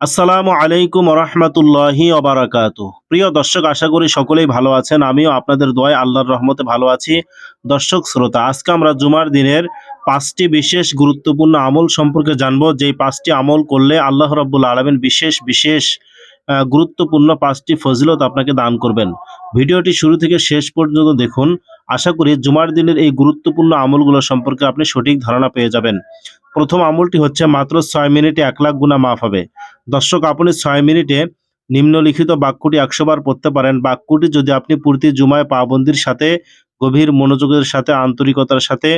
আসসালামু আলাইকুম রহমতুল্লাহি অবরাকাত প্রিয় দর্শক, আশা করি সকলেই ভালো আছেন। আমিও আপনাদের দোয়ায় আল্লাহর রহমতে ভালো আছি। দর্শক, শ্রোতা, আজকে আমরা জুমার দিনের পাঁচটি বিশেষ গুরুত্বপূর্ণ আমল সম্পর্কে জানব। যেই পাঁচটি আমল করলে আল্লাহ রব্বুল আলমিন বিশেষ বিশেষ গুরুত্বপূর্ণ পাঁচটি ফজিলত আপনাকে দান করবেন। ভিডিওটি শুরু থেকে শেষ পর্যন্ত দেখুন। আশা করি জুমার দিনের এই গুরুত্বপূর্ণ আমলগুলো সম্পর্কে আপনি সঠিক ধারণা পেয়ে যাবেন। প্রথম আমলটি হচ্ছে মাত্র ছয় মিনিটে এক লাখ গুণা মাফ হবে। দর্শক, আপনি ছয় মিনিটে নিম্নলিখিত বাক্যটি একশো বার পড়তে পারেন। বাক্যটি যদি আপনি প্রতি জুমায় পাবন্দির সাথে, গভীর মনোযোগের সাথে, আন্তরিকতার সাথে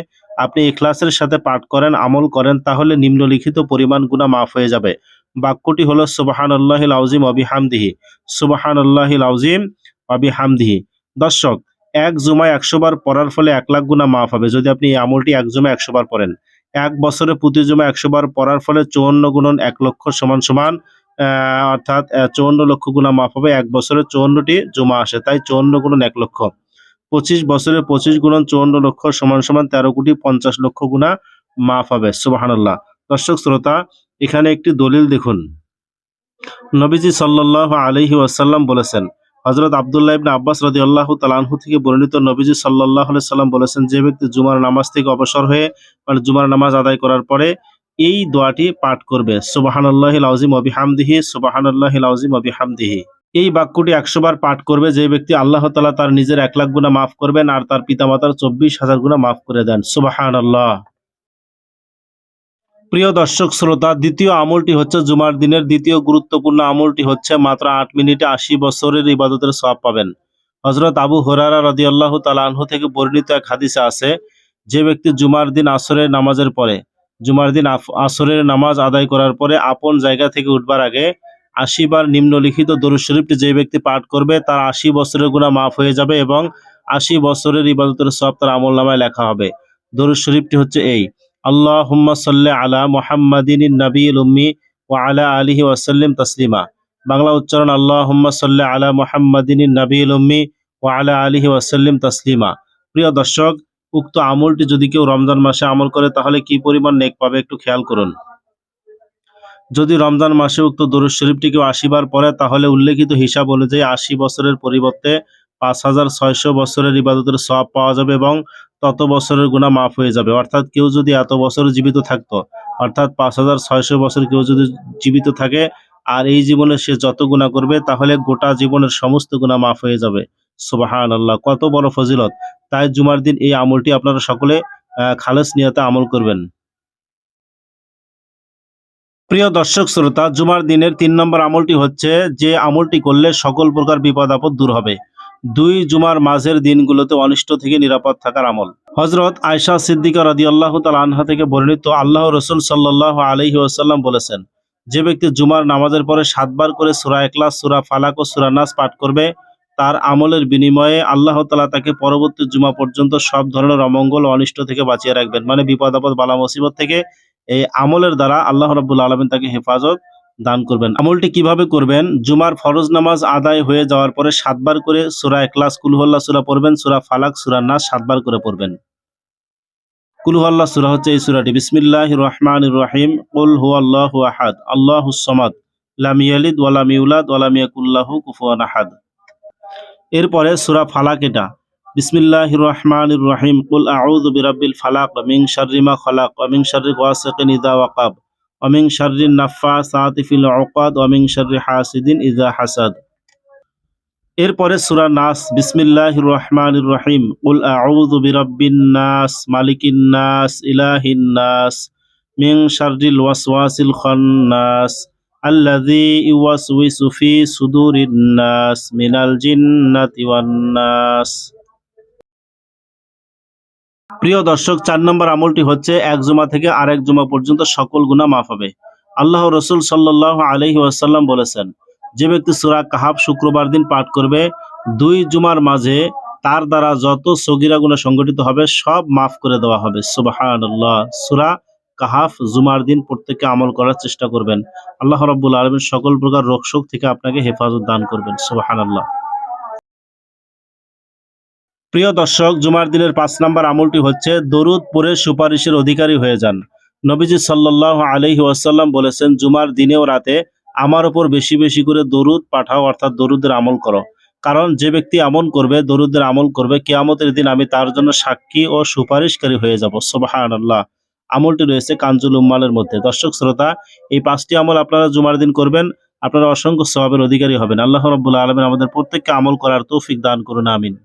আপনি ইখলাসের সাথে পাঠ করেন, আমল করেন, তাহলে নিম্নলিখিত পরিমাণ গুণা মাফ হয়ে যাবে। বাক্যটি হলো সুবাহান আল্লাহিল আউজিম অবি হামদিহি সুবাহান আল্লাহিল আউজিম অবি হামদিহি দর্শক, এক জুমায় একশো বার পড়ার ফলে এক লাখ গুণা মাফ হবে। যদি আপনি এই আমলটি এক জুমায় একশো বার পড়েন এক বছরে প্রতি জমা একশো বার পড়ার ফলে চুয়ান্ন গুণন এক লক্ষ সমান সমান অর্থাৎ চুয়ান্ন লক্ষ গুণা মাফ হবে। এক বছরে চুয়ান্নটি জমা আসে, তাই চুয়ান্ন গুণন এক লক্ষ। পঁচিশ বছরে পঁচিশ গুণন চুয়ান্ন লক্ষ সমান সমান তেরো কোটি পঞ্চাশ লক্ষ গুণা মাফ হবে সুবাহান্লাহ দর্শক, শ্রোতা, এখানে একটি দলিল দেখুন। নবীজি সাল্লাহ আলহি ওয়াসাল্লাম বলেছেন হজরত আবদুল্লাহ ইবনে আব্বাস রাদি আল্লাহ তালানহু থেকে বর্ণিত নবীজি সাল্লাহ সাল্লাম বলেছেন, যে ব্যক্তি জুমার নামাজ থেকে অবসর হয়ে মানে জুমার নামাজ আদায় করার পরে এই দোয়াটি পাঠ করবে। সুবাহান আল্লাহ আজিম অবিহামদিহি সুবাহান আল্লাহ আজিম অবিহামদিহি এই বাক্যটি একশো বার পাঠ করবে, যে ব্যক্তি আল্লাহ তালা তার নিজের এক লাখ গুণা মাফ করবেন আর তার পিতামাতার চব্বিশ হাজার গুণা মাফ করে দেন। সুবাহান আল্লাহ প্রিয় দর্শক শ্রোতা, দ্বিতীয় আমলটি হচ্ছে জুমার দিনের, দ্বিতীয় গুরুত্বপূর্ণ আমলটি হচ্ছে মাত্র আট মিনিটে আশি বছরের ইবাদতের সব পাবেন। হজরত আবু হরারা রদি আল্লাহ তালাহ থেকে বর্ণিত এক হাদিসে আছে, যে ব্যক্তি জুমার দিন আসরের নামাজের পরে, জুমার দিন আসরের নামাজ আদায় করার পরে আপন জায়গা থেকে উঠবার আগে আশি বার নিম্নলিখিত দরুদ শরীফটি যে ব্যক্তি পাঠ করবে, তার আশি বছরের গুণা মাফ হয়ে যাবে এবং আশি বছরের ইবাদতের সব তার আমল নামায় লেখা হবে। দরুদ শরীফটি হচ্ছে এই আল্লাহ হুম্মা আলা মোহাম্মদিন নবীল উম্মি ও আলা আলিহি ওয়াসাল্লিম তসলিমা। বাংলা উচ্চারণ আল্লাহ হুম্মা সাল্লি আলা মোহাম্মদিন নবীল উম্মি ও আলা আলিহি ওয়াসাল্লিম তসলিমা। প্রিয় দর্শক, উক্ত আমলটি যদি কেউ রমজান মাসে আমল করে, তাহলে কি পরিমাণ নেক পাবে একটু খেয়াল করুন। যদি রমজান মাসে উক্ত দরুদ শরীফটি কেউ আশি বার পড়ে, তাহলে উল্লেখিত হিসাব অনুযায়ী আশি বছরের পরিবর্তে পাঁচ হাজার ছয়শো বছরের ইবাদতের সব পাওয়া যাবে এবং তত বছরের গুণা মাফ হয়ে যাবে। অর্থাৎ কেউ যদি এত বছর জীবিত থাকতো, অর্থাৎ পাঁচ হাজার ছয়শো বছর কেউ যদি জীবিত থাকে আর এই জীবনে সে যত গুণা করবে, তাহলে গোটা জীবনের সমস্ত গুণা মাফ হয়ে যাবে। সুবাহান আল্লাহ কত বড় ফজিলত। তাই জুমার দিন এই আমলটি আপনারা সকলে খালেস নিয়তে আমল করবেন। প্রিয় দর্শক শ্রোতা, জুমার দিনের তিন নম্বর আমলটি হচ্ছে যে আমলটি করলে সকল প্রকার বিপদ আপদ দূর হবে। দুই জুমার মাঝের দিনগুলোতে অনিষ্ট থেকে নিরাপদ থাকার আমল। হজরত আয়সা সিদ্দিকা রাদি আল্লাহ তাল আনহা থেকে বর্ণিত আল্লাহ রসুল সাল্লাহ আলহি আসাল্লাম বলেছেন, যে ব্যক্তি জুমার নামাজের পরে সাতবার করে সুরা একলাস সুরা ফালাক ও সুরা নাস পাঠ করবে, তার আমলের বিনিময়ে আল্লাহ তালা তাকে পরবর্তী জুমা পর্যন্ত সব ধরনের অমঙ্গল অনিষ্ট থেকে বাঁচিয়ে রাখবেন। মানে বিপদ আপদ বালা মুসিবত থেকে এই আমলের দ্বারা আল্লাহ রাব্বুল আলমিন তাকে হেফাজত দান করবেন। আমলটি কীভাবে করবেন? জুমার ফরজ নামাজ আদায় হয়ে যাওয়ার পরে সাতবার করে সুরা একলাস কুলহল্লা সুরা পড়বেন, সুরা ফালাক, সুরা নাস সাতবার করে পড়বেন। কুলহল্লা সুরা হচ্ছে এই সুরাটি। বিসমিল্লাহ রহমান রহিম। কুল হু আল্লাহ আহাদ। আল্লাহ সমাদ। লাম ইয়ালিদ ওয়ালাম ইউলাদ ওয়ালাম কুফুয়ান আহাদ। এরপরে সুরা ফালাক এটা। বিসমিল্লাহ রহমান রহিম। কুল আউযু বিরাব্বিল ফালাক মা খালাক ওয়া মিন শাররি গাসিকিন ওয়াকাব। ওয়া মিন শাররি নাফাসাতি ফিল উকাদ ওয়া মিন হাসিদিন ইযা হাসাদ এরপরে সূরা নাস, বিসমিল্লাহির রহমানির রহিম। কুল আউযু বিরাব্বিন নাস মালিকিন নাস ইলাহিন নাস মিন শাররিল ওয়াসওয়াসিল খান্নাস আল্লাযী ইউওয়াসউইসু ফি সুদুরিন নাস মিনাল জিন্নাতি ওয়ান নাস প্রিয় দর্শক, চার নম্বর আমলটি হচ্ছে, এক জুমা থেকে আরেক জুমা পর্যন্ত সকল গুনাহ মাফ হবে। আল্লাহ রসুল সাল্লাহ আলহি ওয়াসাল্লাম বলেছেন, যে ব্যক্তি সুরা কাহাব শুক্রবার দিন পাঠ করবে, দুই জুমার মাঝে তার দ্বারা যত সগিরা গুণা সংগঠিত হবে, সব মাফ করে দেওয়া হবে। সুবাহান্লাহ সুরা কাহাফ জুমার দিন প্রত্যেককে আমল করার চেষ্টা করবেন। আল্লাহ রব্বুল আলমের সকল প্রকার রোগ শোক থেকে আপনাকে হেফাজত দান করবেন। সুবাহান আল্লাহ প্রিয় দর্শক, জুমার দিনের পাঁচ নম্বর আমলটি হচ্ছে দরুদ পরে সুপারিশের অধিকারী হয়ে যান। নবীজি সাল্লাহ আলহি ওয়াসাল্লাম বলেছেন, জুমার দিনে ও রাতে আমার ওপর বেশি বেশি করে দরুদ পাঠাও, অর্থাৎ দরুদের আমল করো। কারণ যে ব্যক্তি আমল করবে, দরুদের আমল করবে, কেয়ামতের দিন আমি তার জন্য সাক্ষী ও সুপারিশকারী হয়ে যাব। সোবাহান আল্লাহ আমলটি রয়েছে কাঞ্জুল উম্মালের মধ্যে। দর্শক, শ্রোতা, এই পাঁচটি আমল আপনারা জুমার দিন করবেন, আপনারা অসংখ্য সবাবের অধিকারী হবেন। আল্লাহ রব্বুল্লাহ আলমিন আমাদের প্রত্যেককে আমল করার তৌফিক দান করুন, আমিন।